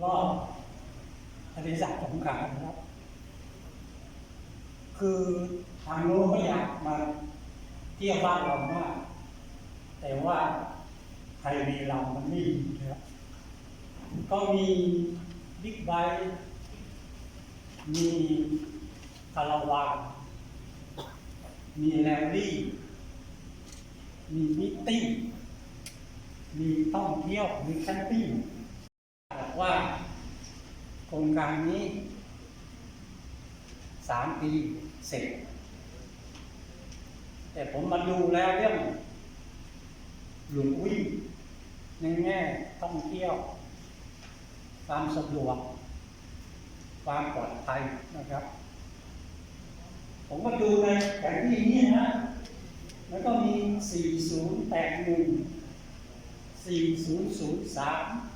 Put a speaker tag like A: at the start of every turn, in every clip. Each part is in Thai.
A: รอบอริสักสงขลานะครับ คือทางโน้นก็อยากมาเที่ยวบ้านเรามาก แต่ว่าไทยมีเรามันไม่มีนะครับก็มีบิ๊กไบค์มีคาราวานมีแรลลี่มีมิตติ้งมีท่องเที่ยว มีแคมปิ้ง ว่าโครงการนี้สามปีเสร็จ แต่ผมมาดูแล้วเรื่องหลวงวิ่งในแง่ท่องเที่ยว ความสะดวก ความปลอดภัยนะครับ ผมก็ดูในแผนที่นี้นะ แล้วก็มี 4081 4003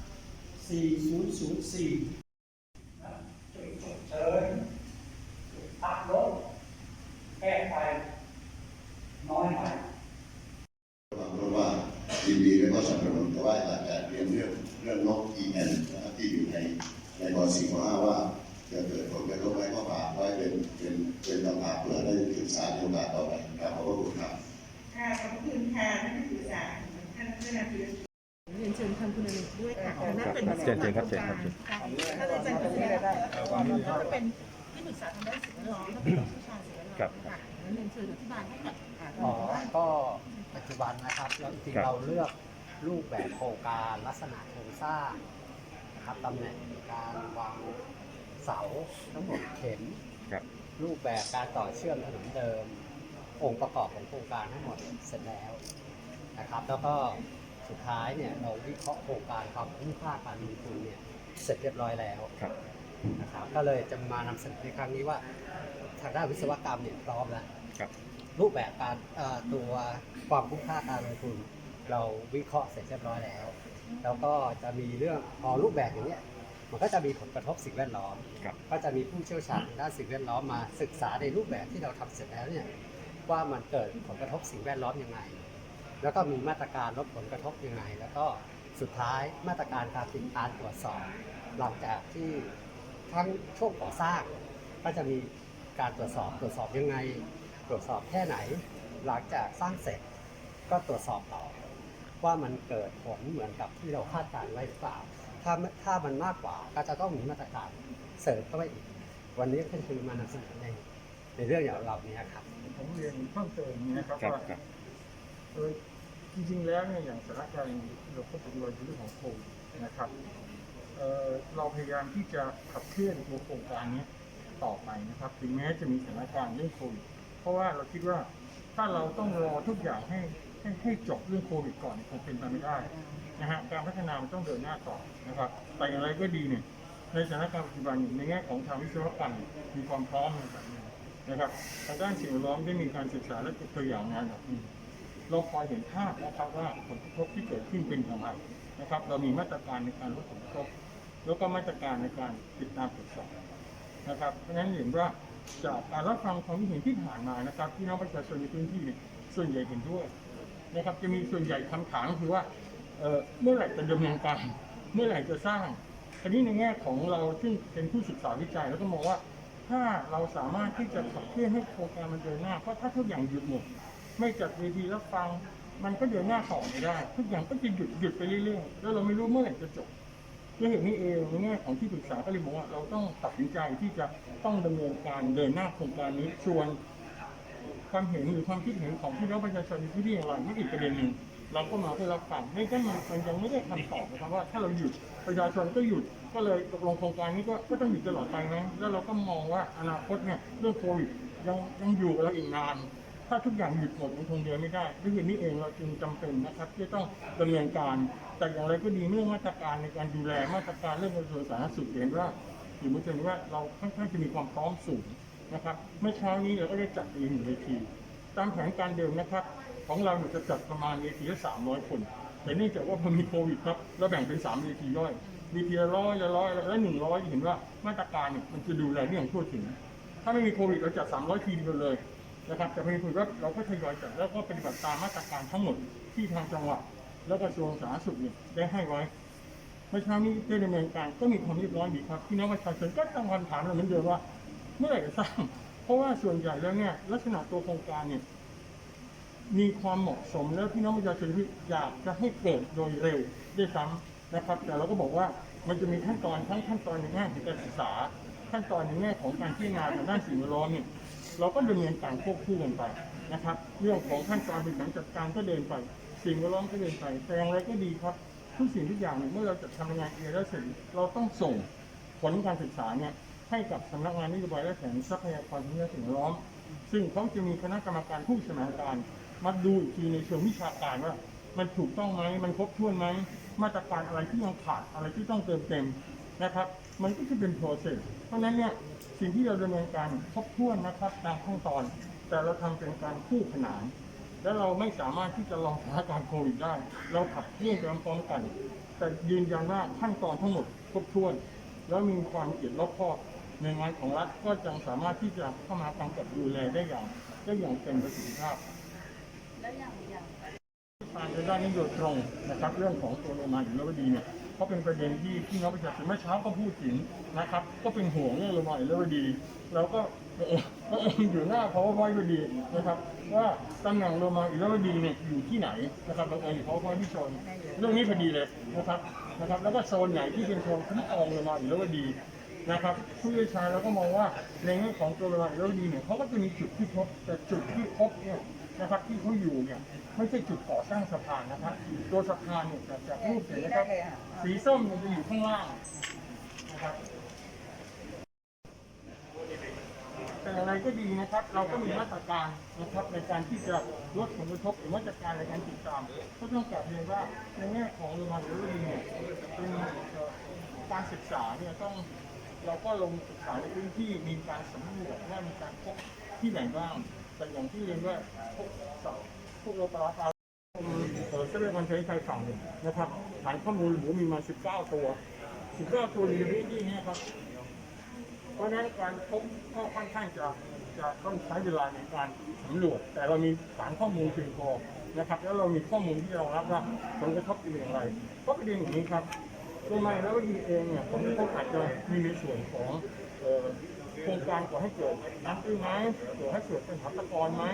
A: 4004จุดฉุกเฉินจุดพักรถแก้ไขน้อยไป
B: เพราะว่ายินดีและก็สนับสนุนแต่ว่าอาจจะเรียนเรื่องเรื่องนก EN นะครับที่อยู่ในในบสี่ข้อห้าว่าจะเกิดผลกระทบไหมก็ฝากไว้เป็นเป็นเป็นคำถามเพื่อได้ศึกษาในโอกาสต่อไปครับขอบพระคุณครับ
C: ค่ะขอบคุณค่ะท่านผู้สื่อสารท่านผู้นำทีม
D: เรียนเชิญท่านคุณอนุด้วยค่ะนั่นเป็น
E: ครับเชิญเชิญครับเชิญครับเชิญ
D: ท่านอาจารย์ก็ได้ได้ก็จะเป็นที่ปรึกษาทางด้านสิ่งแวดล้อมและเป็นผู้เชี่ยวชาญสิ่งแวดล้อมค่ะงั้นเรียนเชิญอธิบายให้กับท่าน
F: อ๋อก็ปัจจุบันนะครับเราจริง
E: ครับ
F: ๆเราเลือกรูปแบบโครงการลักษณะโครงสร้างนะครับตำแหน่งการวางเสาทั้งหมดเข็ม
E: ครับ
F: รูปแบบการต่อเชื่อมถนนเดิม องค์ประกอบของโครงการทั้งหมดเสร็จแล้วนะครับ แล้วก็ สุดท้ายเนี่ยเราวิเคราะห์โครงการความคุ้มค่าการลงทุนเนี่ยเสร็จเรียบร้อยแล้ว
E: ครับ
F: นะครับก็เลยจะมานำเสนอในครั้งนี้ว่าทางด้านวิศวกรรมเนี่ยพร้อมแล้ว
E: ครับ
F: รูปแบบการเอ่อตัวความคุ้มค่าการลงทุน เราวิเคราะห์เสร็จเรียบร้อยแล้ว แล้วก็จะมีเรื่องพอรูปแบบอย่างเนี้ยมันก็จะมีผลกระทบสิ่งแวดล้อม
E: ครับ
F: ก็จะมีผู้เชี่ยวชาญทางด้านสิ่งแวดล้อมมาศึกษาในรูปแบบที่เราทำเสร็จแล้วเนี่ยว่ามันเกิดผลกระทบสิ่งแวดล้อมยังไง แล้วก็มีมาตรการลดผลกระทบยังไง แล้วก็สุดท้ายมาตรการการติดตามตรวจสอบ หลังจากที่ทั้งช่วงก่อสร้าง ก็จะมีการตรวจสอบตรวจสอบยังไง ตรวจสอบแค่ไหน หลังจากสร้างเสร็จก็ตรวจสอบต่อ ว่ามันเกิดผลเหมือนกับที่เราคาดการณ์ไว้หรือเปล่าถ้าถ้ามันมากกว่าก็จะต้องมีมาตรการเสริมเข้าไปอีก วันนี้ก็คือมานำเสนอในในเรื่องอย่างเหล่านี้ครับ
G: ผมเรียนเพิ่มเติมอย่างนี้นะครับ
E: ครับ
G: ว่า
E: ครับ
G: เออจริงๆแล้วเนี่ยอย่างสถานการณ์เราพบเป็นรอยเรื่องของโควิดนะครับเเราพยายามที่จะขับเคลื่อนตัวโครงการนี้ต่อไปนะครับ ถึงแม้จะมีสถานการณ์เรื่องโควิดเพราะว่าเราคิดว่าถ้าเราต้องรอทุกอย่างให้ให้ให้จบเรื่องโควิดก่อนคงเป็นไปไม่ได้นะฮะการพัฒนามันต้องเดินหน้าต่อนะครับ แต่อย่างไรก็ดีเนี่ยในสถานการณ์ปัจจุบันในแง่ของทางวิศวกรรมมีความพร้อมในแบบนี้นะครับทางด้านสิ่งแวดล้อมได้มีการศึกษาและตัวอย่างงานแบบนี้ เราพอเห็นภาพนะครับว่าผลกระทบที่เกิดขึ้นเป็นอย่างไรนะครับ เรามีมาตรการในการลดผลกระทบ แล้วก็มาตรการในการติดตามตรวจสอบนะครับ เพราะฉะนั้นเห็นว่าจากการรับฟังความเห็นที่ผ่านมานะครับพี่น้องประชาชนในพื้นที่เนี่ยส่วนใหญ่เห็นด้วยนะครับ จะมีส่วนใหญ่คำถามคือว่าเอ่อเมื่อไหร่จะดำเนินการเมื่อไหร่จะสร้างทีนี้ในแง่ของเราซึ่งเป็นผู้ศึกษาวิจัยแล้วก็มองว่าถ้าเราสามารถที่จะขับเคลื่อนให้โครงการมันเดินหน้าเพราะถ้าทุกอย่างหยุดหมด ไม่จัดเวทีรับฟัง มันก็เดินหน้าต่อไม่ได้ทุกอย่างก็จะหยุดหยุดไปเรื่อยๆแล้วเราไม่รู้เมื่อไหร่จะจบด้วยเหตุนี้เองในแง่ของที่ปรึกษาก็เลยบอกว่าเราต้องตัดสินใจที่จะต้องดำเนินการเดินหน้าโครงการนี้ส่วนความเห็นหรือความคิดเห็นของพี่น้องประชาชนในพื้นที่อย่างไรนี่อีกประเด็นหนึ่งเราก็มาเพื่อรับฟังไม่ใช่มันยังไม่ได้คำตอบนะครับว่า ถ้าเราหยุดประชาชนก็หยุดก็เลยตกลงโครงการนี้ก็ก็ต้องหยุดตลอดไปไหมแล้วเราก็มองว่าอนาคตเนี่ยเรื่องโควิดยังยังอยู่กับเราอีกนาน ถ้าทุกอย่างหยุดหมดมันคงเดินไม่ได้ด้วยเหตุนี้เองเราจึงจำเป็นนะครับที่ต้องดำเนินการแต่อย่างไรก็ดีเรื่องมาตรการในการดูแลมาตรการเรื่องกระทรวงสาธารณสุขเห็นว่าอยู่มือถือว่าเราค่อนข้างจะมีความพร้อมสูงนะครับเมื่อเช้านี้เราก็ได้จัดอีกหนึ่เวทีตามแผนการเดิมนะครับ ของเราเนี่ยจะจัดประมาณเวทีละสามร้อยคน แต่เนื่องจากว่าพอมีโควิดครับเราแบ่งเป็นสามเวทีย่อยเวทีละร้อยละร้อยและหนึ่งร้อยเห็นว่ามาตรการเนี่ยมันจะดูแลเรื่องทั่วถึงถ้าไม่มีโควิดเราจัด300ทีเดียวเลย นะครับแต่พอมีโควิดเราก็ทยอยจัดแล้วก็ปฏิบัติตามมาตรการทั้งหมดที่ทางจังหวัดและกระทรวงสาธารณสุขเนี่ยได้ให้ไว้เมื่อเช้านี้ได้ดำเนินการก็มีความเรียบร้อยดีครับพี่น้องประชาชนก็ตั้งคำถามเราเหมือนเดิมว่า เมื่อไหร่จะสร้าง เพราะว่าส่วนใหญ่แล้วเนี่ยลักษณะตัวโครงการเนี่ยมีความเหมาะสมแล้วพี่น้องประชาชนที่อยากจะให้เกิดโดยเร็วด้วยซ้ำนะครับ แต่เราก็บอกว่ามันจะมีขั้นตอนทั้งขั้นตอนในแง่ของการศึกษา ขั้นตอนในแง่ของการพิจารณาทางด้านสิ่งแวดล้อมเนี่ย เราก็ดำเนินการควบคู่กันไปนะครับ เรื่องของขั้นตอนบริหารจัดการก็เดินไป สิ่งแวดล้อมก็เดินไป แต่อย่างไรก็ดีครับทุกสิ่งทุกอย่างเนี่ยเมื่อเราจัดทำงานเอแล้วเสร็จเราต้องส่งผลการศึกษาเนี่ยให้กับสำนักงานนโยบายและแผนทรัพยากรธรรมชาติสิ่งแวดล้อม ซึ่งเขาจะมีคณะกรรมการผู้ชำนาญการมาดูอีกทีในเชิงวิชาการว่า มันถูกต้องไหมมันครบถ้วนไหมมาตรการอะไรที่ยังขาดอะไรที่ต้องเติมเต็ม นะครับ มันก็จะเป็น process เพราะฉะนั้นเนี่ยสิ่งที่เราดำเนินการครบถ้วนนะครับตามขั้นตอน แต่เราทำเป็นการคู่ขนาน และเราไม่สามารถที่จะรองสถานการณ์โควิดได้ เราขับเคลื่อนไปพร้อมๆกัน แต่ยืนยันว่าขั้นตอนทั้งหมดครบถ้วน แล้วมีความละเอียดรอบคอบหน่วยงานของรัฐก็ยังสามารถที่จะเข้ามากำกับดูแลได้อย่างได้อย่างเต็มประสิทธิภาพ
D: แล้วอย่างอย่าง
G: การในด้านนี้โดยตรงนะครับ เรื่องของตัวโลมาอยู่แล้วดีเนี่ย เพราะเป็นประเด็นที่พี่น้องประชาชนเมื่อเช้าก็พูดถึงนะครับ ก็เป็นห่วงเรื่องโลมาอยู่แล้วดีเราก็เออเอออยู่หน้าเพราะว่าไว้ดีนะครับว่าตำแหน่งโลมาอยู่แล้วดีเนี่ยอยู่ที่ไหนนะครับบังเอิญอยู่เพราะว่าที่โซนเรื่องนี้พอดีเลยนะครับนะครับ แล้วก็โซนไหนที่เป็นโซนคุ้มครองโลมาอยู่แล้วดีนะครับผู้เชี่ยวชาญเราก็มองว่าในแง่ของตัวโลมาอยู่แล้วดีเนี่ยเขาก็จะมีจุดที่พบแต่จุดที่พบเนี่ยนะครับที่เขาอยู่เนี่ย ไม่ใช่จุดก่อสร้างสะพานนะครับตัวสะพานเนี่ยจากจากรูปเห็นนะครับ สีส้มมันจะอยู่ข้างล่างนะครับแต่อย่างไรก็ดีนะครับ เราก็มีมาตรการนะครับในการที่จะลดผลกระทบหรือมาตรการในการติดตามก็ต้องกลับเรียนว่าในแง่ของโรงพยาบาลรุรีเนี่ยเป็นเอ่อการศึกษาเนี่ยต้องเราก็ลงศึกษาในพื้นที่มีการสำรวจว่ามีการพบที่ไหนบ้างแต่อย่างที่เรียนว่าพวกสอบ พวกเราปราการเออทรัพยากรใช้ชายฝั่งนะครับฐานข้อมูลหรือมีมา 19 ตัว 19 ตัวในพื้นที่นี้ครับ เพราะฉะนั้นการพบก็ค่อนข้างจะจะต้องใช้เวลาในการสำรวจ แต่เรามีฐานข้อมูลเพียงพอนะครับ แล้วเรามีข้อมูลที่เรองรับว่าผลกระทบเป็นอย่างไร เพราะประเด็นอย่างนี้ครับโดยไม่แล้วดีเองเนี่ยผลกระทบอาจจะมีในส่วนของโครงการก่อให้เกิดน้ำตื้นไหมก่อให้เกิดเป็นหัตถกรไหม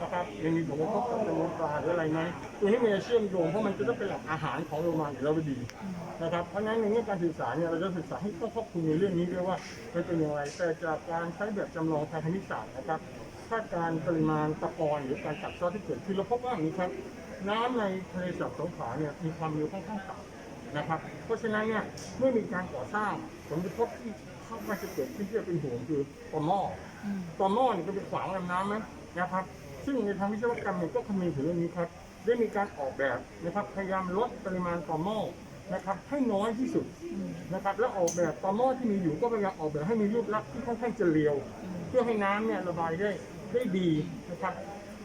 G: นะครับยังมีผลกระทบกับจำนวนปลาหรืออะไรไหมตัวนี้มันจะเชื่อมโยงเพราะมันจะต้องเป็นแหล่งอาหารของโรงงานอยู่แล้วดีนะครับเพราะฉะนั้นในเรื่องการศึกษาเนี่ยเราจะศึกษาให้ต้องครอบคลุมในเรื่องนี้ด้วยว่ามันเป็นอย่างไรแต่จากการใช้แบบจำลองทางคณิตศาสตร์นะครับคาดการปริมาณตะกอนหรือการกัดเซาะที่เกิดขึ้นเราพบว่าอย่างนี้ครับน้ำในทะเลสาบสงขลาเนี่ยมีความเร็วค่อนข้างต่ำนะครับ เพราะฉะนั้นเนี่ยเมื่อมีการก่อสร้างผลกระทบที่เข้ามาจะเกิดขึ้นที่จะเป็นห่วงคือต่อหม้อต่อหม้อเนี่ยจะเป็นขวางลำน้ำไหมนะครับ ซึ่งในทางวิศวกรรมเนี่ยก็คำนึงถึงเรื่องนี้ครับ ได้มีการออกแบบนะครับพยายามลดปริมาณต่อหม้อนะครับให้น้อยที่สุดนะครับ แล้วออกแบบต่อหม้อที่มีอยู่ก็พยายามออกแบบให้มีรูปลักษณ์ที่ค่อนข้างจะเรียว เพื่อให้น้ำเนี่ยระบายได้ได้ดีนะครับ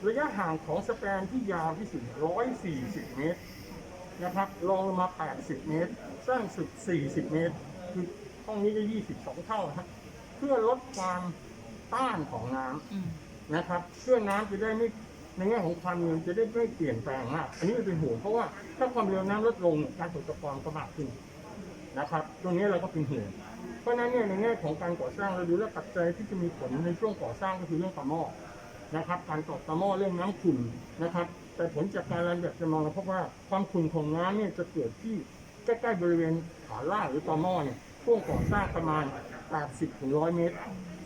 G: ระยะห่างของสแปนที่ยาวที่สุด 140 เมตรนะครับรองลงมา 80 เมตร สั้นสุด 40 เมตร คือห้องนี้จะ22 เท่านะครับเพื่อลดความต้านของน้ำ นะครับเพื่อน้ำจะได้ไม่ในแง่ของความเร็วจะได้ไม่เปลี่ยนแปลงมากอันนี้เป็นห่วงเพราะว่าถ้าความเร็วน้ำลดลงการตกตะกอนก็มากขึ้นนะครับ ตรงนี้เราก็เป็นห่วงเพราะฉะนั้นเนี่ยในแง่ของการก่อสร้างเราดูแลปัจจัยที่จะมีผลในช่วงก่อสร้างก็คือเรื่องต่อหม้อนะครับ การตกต่อหม้อเรื่องน้ำขุ่นนะครับ แต่ผลจากการรันแบบจำลองเราพบว่าความขุ่นของน้ำเนี่ยจะเกิดที่ใกล้ๆบริเวณขาล่างหรือต่อหม้อเนี่ยช่วงก่อสร้างประมาณ 80-100 เมตร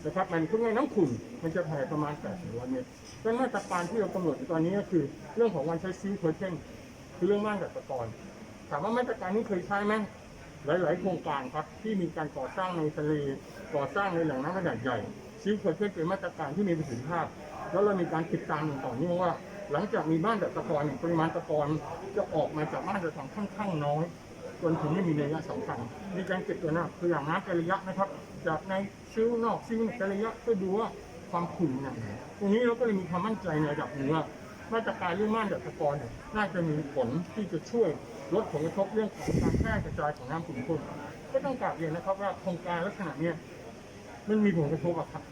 G: นะครับมันพูดง่ายน้ำขุ่นมันจะแผ่ประมาณ800เมตรเป็นมาตรการที่เรากำหนดตอนนี้ก็คือ เรื่องของวันใช้ซิลเคอร์เทนคือเรื่องมานดัดตะกอนถามว่ามาตรการนี้เคยใช้ไหมหลาย ๆ โครงการครับที่มีการก่อสร้างในทะเลก่อสร้างในแหล่งน้ำขนาดใหญ่ซิลเคอร์เทนเป็นมาตรการที่มีประสิทธิภาพ แล้วเรามีการติดตามอย่างต่อเนื่องว่า หลังจากมีบ้านดัดตะกอนปริมาณตะกอนจะออกมาจากบ้านดัดตะกอนค่อนข้างน้อยจนถึงไม่มีระยะสำคัญมีการเก็บตัวน้าคืออย่างน้ำกระยะนะครับ จากในซิ้วนอกซิ้วกระยะก็ดูว่าความขุ่นอย่างไรตรงนี้เราก็เลยมีความมั่นใจในระดับหนึ่งว่ามาตรการเรื่องม่านดัชกรเนี่ยน่าจะมีผลที่จะช่วยลดผลกระทบเรื่องของการแพร่กระจายของน้ำขุ่นข้นก็ต้องกลับเรียนนะครับว่าโครงการลักษณะเนี้ยมันมีผลกระทบอะครับ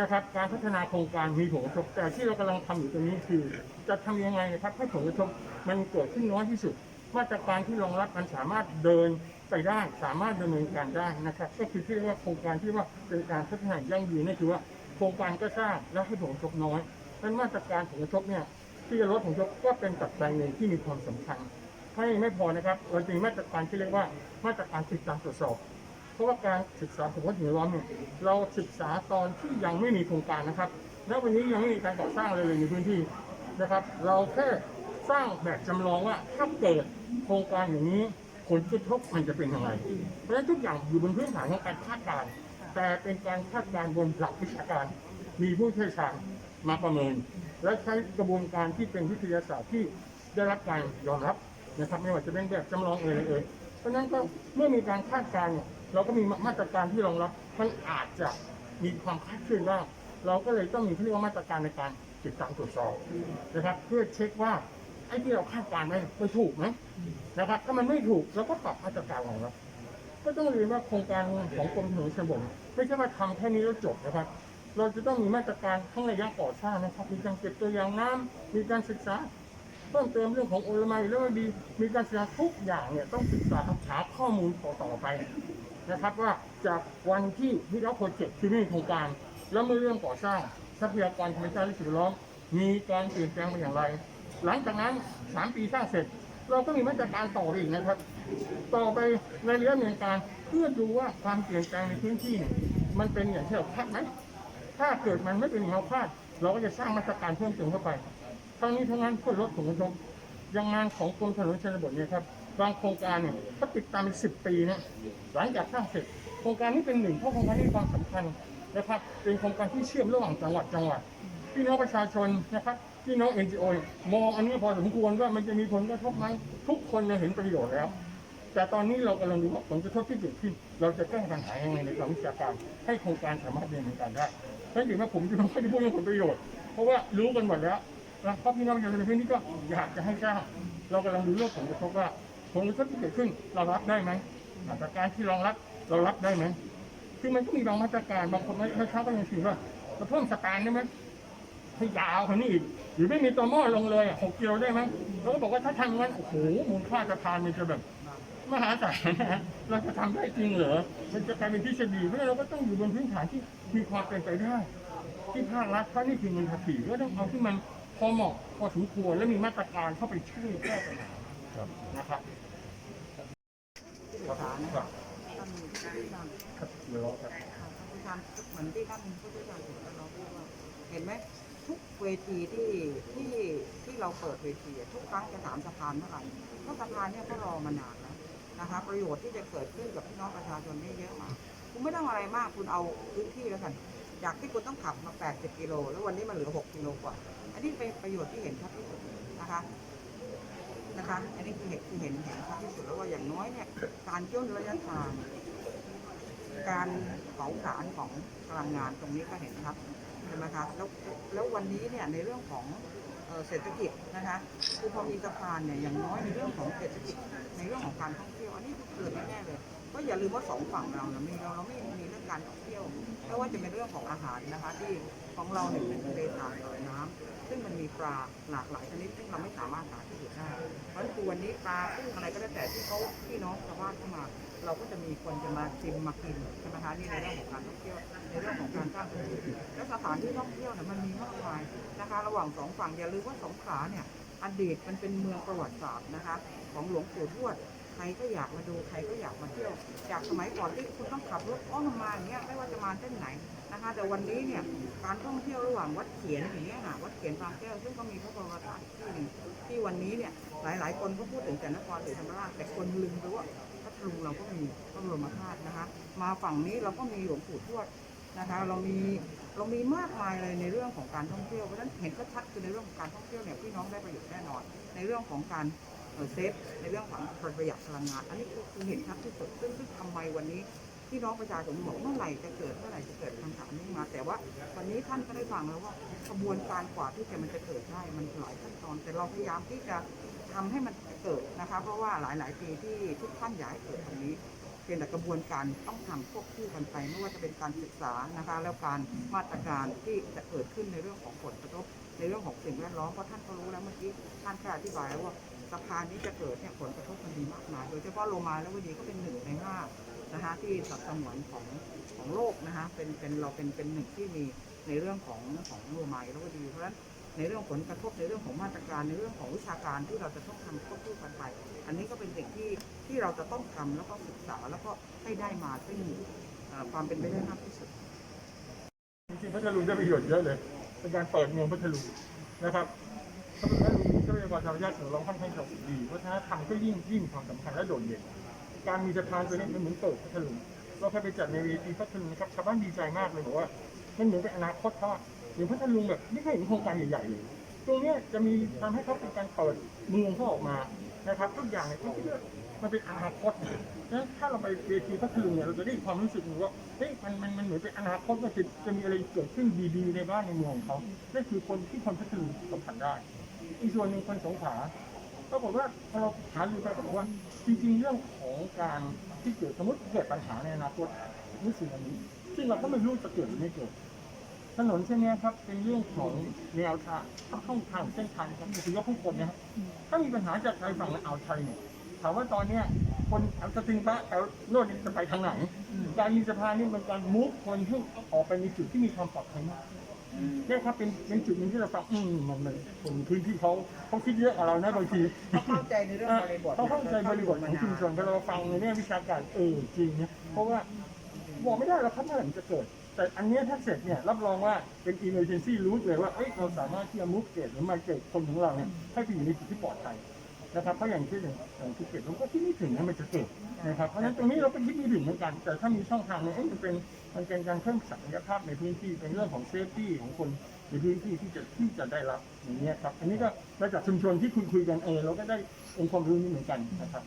G: นะครับ การพัฒนาโครงการมีผลกระทบ แต่ที่เรากำลังทำอยู่ตรงนี้คือ จะทำยังไงนะครับให้ผลกระทบมันเกิดขึ้นน้อยที่สุด มาตรการที่รองรับมันสามารถเดิน ไปได้สามารถดำเนินการได้นะครับ ก็คือที่เรียกว่าโครงการที่ว่าเป็นการพัฒนายั่งยืนนี่คือว่าโครงการก็สร้างแล้วให้ผลกระทบน้อยเพรานั้นมาตรการผลกระทบเนี่ยที่จะลดผลกระทบก็เป็นปัจจัยหนึ่งที่มีความสำคัญให้ไม่พอนะครับเราจะมีมาตรการที่เรียกว่ามาตรการติดตามตรวจสอบ เพราะว่าการศึกษาสมมติอยู่ล้อมเนี่ยเราศึกษาตอนที่ยังไม่มีโครงการนะครับ แล้ววันนี้ยังไม่มีการก่อสร้างอะไรเลยในพื้นที่นะครับ เราแค่สร้างแบบจำลองว่าถ้าเกิดโครงการอย่างนี้ ผลกระทบมันจะเป็นยังไงเพราะฉะนั้นทุกอย่างอยู่บนพื้นฐานของการคาดการณ์แต่เป็นการคาดการณ์บนหลักวิชาการ มีผู้เชี่ยวชาญมาประเมิน และใช้กระบวนการที่เป็นวิทยาศาสตร์ที่ได้รับการยอมรับนะครับไม่ว่าจะเป็นแบบจำลองเอ่ยอเอ่ยเพราะฉะนั้นก็เมื่อมีการคาดการณ์เราก็มีมาตรการที่รองรับมันอาจจะมีความคาดเคลื่อนบ้างเราก็เลยต้องมีเรียกว่ามาตรการในการติดตามตรวจสอบนะครับ เพื่อเช็คว่า ไอ้ที่เราคาดการณ์ไว้มันถูกไหมนะครับถ้ามันไม่ถูกเราก็ปรับมาตรการของเราก็ต้องเรียนว่าโครงการของกรมถนนชนบทไม่ใช่ว่าทำแค่นี้แล้วจบนะครับ เราจะต้องมีมาตรการทั้งระยะก่อสร้างนะครับ มีการเก็บตัวอย่างน้ำมีการศึกษาเพิ่มเติมเรื่องของโอลไมเรื่องดี มีการศึกษาทุกอย่างเนี่ยต้องศึกษาหาข้อมูลต่อต่อไปนะครับ ว่าจากวันที่ที่เราโปรเจกต์ที่ไม่โครงการ แล้วเมื่อเรื่องก่อสร้างทรัพยากรธรรมชาติและสิ่งแวดล้อมมีการเปลี่ยนแปลงไปอย่างไร หลังจากนั้นสามปีสร้างเสร็จ เราก็มีมาตรการต่อไปอีกนะครับ ต่อไปในเระยะดำเนินการเพื่อดูว่าความเปลี่ยนแปลงในพื้นที่เนี่ยมันเป็นอย่างที่เราคาดไหมถ้าเกิดมันไม่เป็นอย่างเราคาด เราก็จะสร้างมาตรการเพิ่มเติมเข้าไปทั้งนี้ทั้งนั้นเพื่อลดผลกระทบย่างงานของกรมถนนชนบทเนี่ยครับบางโครงการเนี่ยก็ติดตามเป็นสิบปีนี่ยหลังจากสร้างเสร็จ โครงการนี้เป็นหนึ่งเพราะโครงการนี้มีความสำคัญนะครับ เป็นโครงการที่เชื่อมระหว่างจังหวัดจังหวัดพี่น้องประชาชนนะครับ พี่น้อง NGO มองอันนี้พอสมควรว่ามันจะมีผลกระทบไหมทุกคนเนี่ยเห็นประโยชน์แล้ว แต่ตอนนี้เรากำลังดูว่าผลกระทบที่เกิดขึ้น เราจะแก้ปัญหายังไงในทางวิชาการ ให้โครงการสามารถดำเนินการได้เพราะฉะนั้นผมจะไม่ค่อยได้พูดเรื่องผลประโยชน์ เพราะว่ารู้กันหมดแล้วนะเพราะพี่น้องประชาชนในพื้นที่ก็อยากจะให้สร้าเรากำลังดูเรื่องผลกระทบว่าผลกระทบที่เกิดขึ้นเรารับได้ไหมมาตรการที่รองรับเรารับได้ไหมคือมันก็มีบางมาตรการบางคนไม่ไม่เข้าก็ยังถือว่าเราเพิ่มสแตนได้ไหม ให้ยาวกว่านี้อีกหรือไม่มีตัวหม้อลงเลยหกกิโลได้ไหมเราก็บอกว่าถ้าทำงั้นโอ้โหมูลค่าสะพานมันจะแบบมหาศาลนะฮะเราจะทำได้จริงเหรอ มันจะกลายเป็นทฤษฎีเพราะเราก็ต้องอยู่บนพื้นฐานที่มีความเป็นไปได้ ที่ภาครัฐเพราะนี่คือเงินภาษีก็ต้องเอาที่มันพอเหมาะพอสมควรและมีมาตรการเข้าไปช่วยแก้ปัญหานะครับ
E: สถานนะครับท่าน
G: ครับเดี๋ยวราครับ
E: เหมือนที่ท่านผู้การถึงแล้วเราพูดว่าเห็นไหม ทุกเวทีที่ที่ที่เราเปิดเวทีทุกครั้งจะถามสะพานเมื่อไหร่เพราะสะพานเนี่ยก็รอมานานแล้วนะคะประโยชน์ที่จะเกิดขึ้นกับพี่น้องประชาชนนี่เยอะมากคุณไม่ต้องอะไรมากคุณเอาพื้นที่แล้วกันจากที่คุณต้องขับมา 80 กิโล แล้ววันนี้มันเหลือ 6 กิโลกว่า อันนี้เป็นประโยชน์ที่เห็นชัดที่สุดนะคะ นะคะ อันนี้คือเห็นคือเห็นเห็นชัดที่สุดแล้วว่าอย่างน้อยเนี่ย การย่นระยะทาง การเผาผลาญของพลังงานตรงนี้ก็เห็นครับใช่ไหมคะแล้วแล้ววันนี้เนี่ยในเรื่องของเศรษฐกิจนะคะคือพอมีสะพานเนี่ยอย่างน้อยในเรื่องของเศรษฐกิจในเรื่องของการท่องเที่ยวอันนี้เกิดแน่เลยก็อย่าลืมว่าสองฝั่งเราเนี่ยมีเราเราไม่มีเรื่องการท่องเที่ยวไม่ว่าจะเป็นเรื่องของอาหารนะคะ ที่ของเราเนี่ยเป็นทะเลสาบสายน้ำซึ่งมันมีปลาหลากหลายชนิดซึ่งเราไม่สามารถหาที่อื่นได้เพราะฉะนั้นวันนี้ปลากุ้งอะไรก็แล้วแต่ที่เขาพี่น้องชาวบ้านเข้ามา เราก็จะมีคนจะมาชิมมากินใช่ไหมคะนี่ในเรื่องของการท่องเที่ยวในเรื่องของการสร้างพื้นที่และสถานที่ท่องเที่ยวเนี่ยมันมีมากมายนะคะ ระหว่างสองฝั่งอย่าลืมว่าสงขลาเนี่ยอดีตมันเป็นเมืองประวัติศาสตร์นะคะ ของหลวงปู่ทวดใครก็อยากมาดูใครก็อยากมาเที่ยว จากสมัยก่อนที่คุณต้องขับรถอ้อมมาอย่างเงี้ยไม่ว่าจะมาเส้นไหนนะคะ แต่วันนี้เนี่ยการท่องเที่ยวระหว่างวัดเขียนอย่างเงี้ยค่ะวัดเขียนบางแก้วซึ่งก็มีพระบรมธาตุที่หนึ่งที่วันนี้เนี่ยหลาย ๆ คนก็พูดถึงแต่นครศรีธรรมราชแต่คนลืมไปว่า ลุงเราก็มีพระบรมธาตุนะคะ มาฝั่งนี้เราก็มีหลวงปู่ทวดนะคะ เรามีเรามีมากมายเลยในเรื่องของการท่องเที่ยวเพราะฉะนั้นเห็นชัดคือในเรื่องของการท่องเที่ยวเนี่ยพี่น้องได้ประโยชน์แน่นอน ในเรื่องของการเซฟในเรื่องของประหยัดพลังงาน อันนี้คือเห็นชัดที่สุดซึ่งซึ่งทำไมวันนี้พี่น้องประชาชนบอกเมื่อไหร่จะเกิดเมื่อไหร่จะเกิดคำถามนี้มา แต่ว่าวันนี้ท่านก็ได้ฟังแล้วว่ากระบวนการกว่าที่จะมันจะเกิดได้มันหลายขั้นตอน แต่เราพยายามที่จะ ทำให้มันเกิดนะคะ เพราะว่าหลาย ๆ ปีที่ทุกท่านอยากให้เกิดตรงนี้เพียงแต่กระบวนการต้องทำควบคู่กันไปไม่ว่าจะเป็นการศึกษานะคะ แล้วการมาตรการที่จะเกิดขึ้นในเรื่องของผลกระทบ ในเรื่องของสิ่งแวดล้อมเพราะท่านก็รู้แล้วเมื่อกี้ท่านแค่อธิบายแล้วว่าสะพานนี้จะเกิดเนี่ยผลกระทบมันมีมากมาย โดยเฉพาะโลมาและวดีก็เป็นหนึ่งในห้านะคะที่สัตว์สงวนของของโลกนะคะเป็นเป็นเราเป็นเป็นหนึ่งที่มีในเรื่องของของโลมาและวดีเพราะฉะนั้น ในเรื่องผลกระทบในเรื่องของมาตรการในเรื่องของวิชาการที่เราจะต้องทำควบคู่กันไป อันนี้ก็เป็นสิ่งที่ที่เราจะต้องทำแล้วก็ศึกษาแล้วก็ให้ได้มาซึ่งความเป็นไปได้มากที่สุด
G: จริงๆพัทลุงได้ประโยชน์เยอะเลยเป็นการเปิดเมืองพัทลุงนะครับถ้านพัทลุงมีทรัพยากรธรรมชาติของเราค่อนข้างจะดีวัฒนธรรมก็ยิ่งยิ่งความสำคัญและโดดเด่นการมีสะพานตัวนี้มันเหมือนเปิดพัทลุงเราเคยไปจัดในเวทีพัทลุงนะครับชาวบ้านดีใจมากเลยบอกว่ามันเหมือนเป็นอนาคตเขาอะ รือพัทลุงแบบไม่เคยเห็นโครงการใหญ่ๆเลยตรงเนี้ยจะมีทำให้เขาเป็นการเปิดเมืองเขาออกมานะครับทุกอย่างเนี่ยเขาคิดว่ามันเป็นอนาคตนะถ้าเราไปเวทีพัทลุงเนี่ยเราจะได้ความรู้สึกว่าเฮ้ยมันมันมันเหมือนเป็นอนาคตว่าจะจะมีอะไรเกิดขึ้นดีๆในบ้านในเมืองของเขานั่นคือคนที่คนพัทลุงสัมผัสได้ อีกส่วนหนึ่งคนสงขลาก็บอกว่าพอเราหาดูไปก็บอกว่าจริงๆเรื่องของการที่เกิดสมมติเกิดปัญหาในอนาคตนี่สิ่งนนี้ซึ่งเราก็ไม่รู้จะเกิดหรือไม่เกิด ถนนเส้นเนี้ยครับเป็นเรื่องของแนวทางช่องทางเส้นทางครับคือยกข้างบนนะครับถ้ามีปัญหาจากชายฝั่งอ่าวไทยเนี่ยถามว่าตอนเนี้ยคนแถวสติงปะแถวโน่นนี่จะไปทางไหน การมีสะพานนี่เป็นการมุกคนให้ออกไปในจุดที่มีความปลอดภัยมากเนี่ยครับเป็นเป็นจุดหนึ่งที่เราฟังอืมมันมันคนพื้นที่เขาเขาคิดเยอะกว่าเรานะบางที
E: เขาเข้าใจในเรื่องบริบท
G: เขาเข้าใจบริบทของชุมชนพอเราฟังในแง่วิชาการเออจริงเนี่ยเพราะว่าบอกไม่ได้หรอกครับเมื่อไหร่มันจะเกิด แต่อันเนี้ยถ้าเสร็จเนี่ยรับรองว่าเป็น emergency route เลยว่าเอ้ยเราสามารถที่จะมุกเกตหรือมาเกตคนของเราเนี่ยให้ไปอยู่ในจุดที่ปลอดภัยนะครับเพราะอย่างเช่นอย่างภูเก็ตผมก็คิดไม่ถึงนะมันจะเกิดนะครับเพราะฉะนั้นตรงนี้เราก็คิดไม่ถึงเหมือนกัน แต่ถ้ามีช่องทางเนี่ยเอ้ยมันเป็นมันเป็นการเพิ่มศักยภาพในพื้นที่เป็นเรื่องของเซฟตี้ของคนในพื้นที่ที่จะที่จะได้รับอย่างเงี้ยครับอันนี้ก็มาจากชุมชนที่คุยคุยกันเออเราก็ได้องค์ความรู้นี้เหมือนกันนะครับ